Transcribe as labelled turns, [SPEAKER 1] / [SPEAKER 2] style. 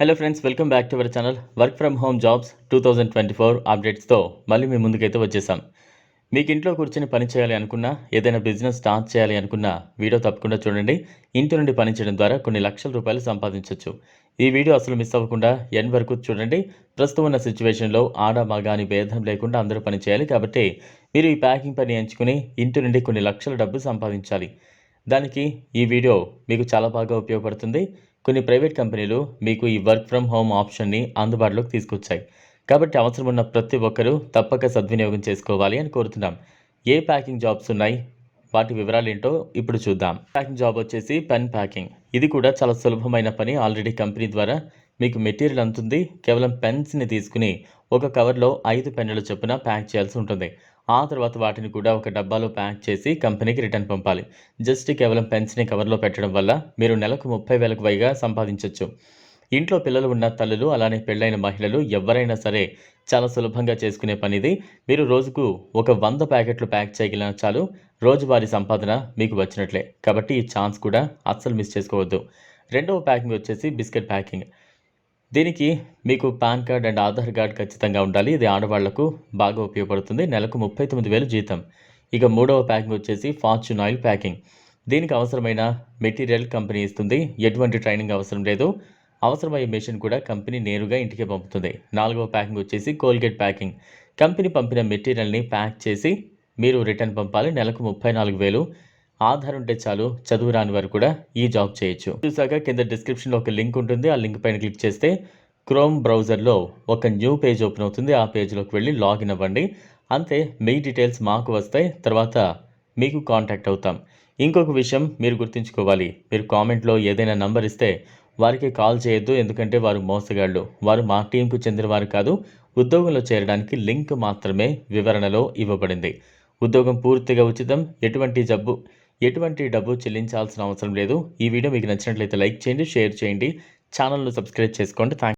[SPEAKER 1] Hello friends welcome back to our channel work from home jobs two thousand twenty four అప్డేట్స్తో మళ్ళీ మీ ముందుకైతే వచ్చేసాం. మీకు ఇంట్లో కూర్చొని పని చేయాలి అనుకున్నా ఏదైనా బిజినెస్ స్టార్ట్ చేయాలి అనుకున్నా వీడియో తప్పకుండా చూడండి. ఇంటి నుండి పని చేయడం ద్వారా కొన్ని లక్షల రూపాయలు సంపాదించవచ్చు ఈ వీడియో అసలు మిస్ అవ్వకుండా ఎన్ వరకు చూడండి. ప్రస్తుతం ఉన్న సిచ్యువేషన్లో ఆడ మగ అని భేదం లేకుండా అందరూ పని చేయాలి కాబట్టి మీరు ఈ ప్యాకింగ్ పని ఎంచుకుని ఇంటి నుండి కొన్ని లక్షల డబ్బు సంపాదించాలి. దానికి ఈ వీడియో మీకు చాలా బాగా ఉపయోగపడుతుంది. కొన్ని ప్రైవేట్ కంపెనీలు మీకు ఈ వర్క్ ఫ్రమ్ హోమ్ ఆప్షన్ని అందుబాటులోకి తీసుకొచ్చాయి. కాబట్టి అవసరం ఉన్న ప్రతి ఒక్కరూ తప్పక సద్వినియోగం చేసుకోవాలి అని కోరుతున్నాం. ఏ ప్యాకింగ్ జాబ్స్ ఉన్నాయి? వాటి వివరాలు ఏంటో ఇప్పుడు చూద్దాం. ప్యాకింగ్ జాబ్ వచ్చేసి పెన్ ప్యాకింగ్. ఇది కూడా చాలా సులభమైన పని. ఆల్రెడీ కంపెనీ ద్వారా మీకు మెటీరియల్ అందుతుంది. కేవలం పెన్స్ని తీసుకుని ఒక కవర్లో ఐదు పెన్నుల చొప్పున ప్యాక్ చేయాల్సి ఉంటుంది. ఆ తర్వాత వాటిని కూడా ఒక డబ్బాలో ప్యాక్ చేసి కంపెనీకి రిటర్న్ పంపాలి. జస్ట్ కేవలం పెన్స్ని కవర్లో పెట్టడం వల్ల మీరు నెలకు ముప్పై వేలకు పైగా సంపాదించవచ్చు ఇంట్లో పిల్లలు ఉన్న తల్లులు అలానే పెళ్ళైన మహిళలు ఎవరైనా సరే చాలా సులభంగా చేసుకునే పనిది. మీరు రోజుకు ఒక వంద ప్యాకెట్లు ప్యాక్ చేయగలిగిన చాలు రోజువారీ సంపాదన మీకు వచ్చినట్లే. కాబట్టి ఈ ఛాన్స్ కూడా అస్సలు మిస్ చేసుకోవద్దు. రెండవ ప్యాకింగ్ వచ్చేసి బిస్కెట్ ప్యాకింగ్. దీనికి మీకు PAN card and Aadhaar card ఖచ్చితంగా ఉండాలి. ఇది ఆడవాళ్ళకు బాగా ఉపయోగపడుతుంది. నెలకు ముప్పై తొమ్మిది వేలు జీతం. ఇక మూడవ ప్యాకింగ్ వచ్చేసి ఫార్చ్యూన్ ఆయిల్ ప్యాకింగ్. దీనికి అవసరమైన మెటీరియల్ కంపెనీ ఇస్తుంది. ఎటువంటి ట్రైనింగ్ అవసరం లేదు. అవసరమయ్యే మెషిన్ కూడా కంపెనీ నేరుగా ఇంటికే పంపుతుంది. నాలుగవ ప్యాకింగ్ వచ్చేసి కోల్గేట్ ప్యాకింగ్. కంపెనీ పంపిన మెటీరియల్ని ప్యాక్ చేసి మీరు రిటర్న్ పంపాలి. నెలకు ముప్పై నాలుగు వేలు. ఆధార్ ఉంటే చాలు చదువు రాని వారు కూడా ఈ జాబ్ చేయొచ్చు. చూసాక కింద డిస్క్రిప్షన్లో ఒక లింక్ ఉంటుంది. ఆ లింక్ పైన క్లిక్ చేస్తే క్రోమ్ బ్రౌజర్లో ఒక న్యూ పేజ్ ఓపెన్ అవుతుంది. ఆ పేజ్లోకి వెళ్ళి లాగిన్ అవ్వండి. అంతే మీ డీటెయిల్స్ మాకు వస్తాయి. తర్వాత మీకు కాంటాక్ట్ అవుతాం. ఇంకొక విషయం మీరు గుర్తుంచుకోవాలి. మీరు కామెంట్లో ఏదైనా నంబర్ ఇస్తే వారికి కాల్ చేయొద్దు. ఎందుకంటే వారు మోసగాళ్ళు. వారు మా టీంకు చెందినవారు కాదు. ఉద్యోగంలో చేరడానికి లింక్ మాత్రమే వివరణలో ఇవ్వబడింది. ఉద్యోగం పూర్తిగా ఉచితం. ఎటువంటి జబ్బు ఎటువంటి డబ్బు చెల్లించాల్సిన అవసరం లేదు. ఈ వీడియో మీకు నచ్చినట్లయితే లైక్ చేయండి షేర్ చేయండి. ఛానల్ను సబ్స్క్రైబ్ చేసుకోండి. థ్యాంక్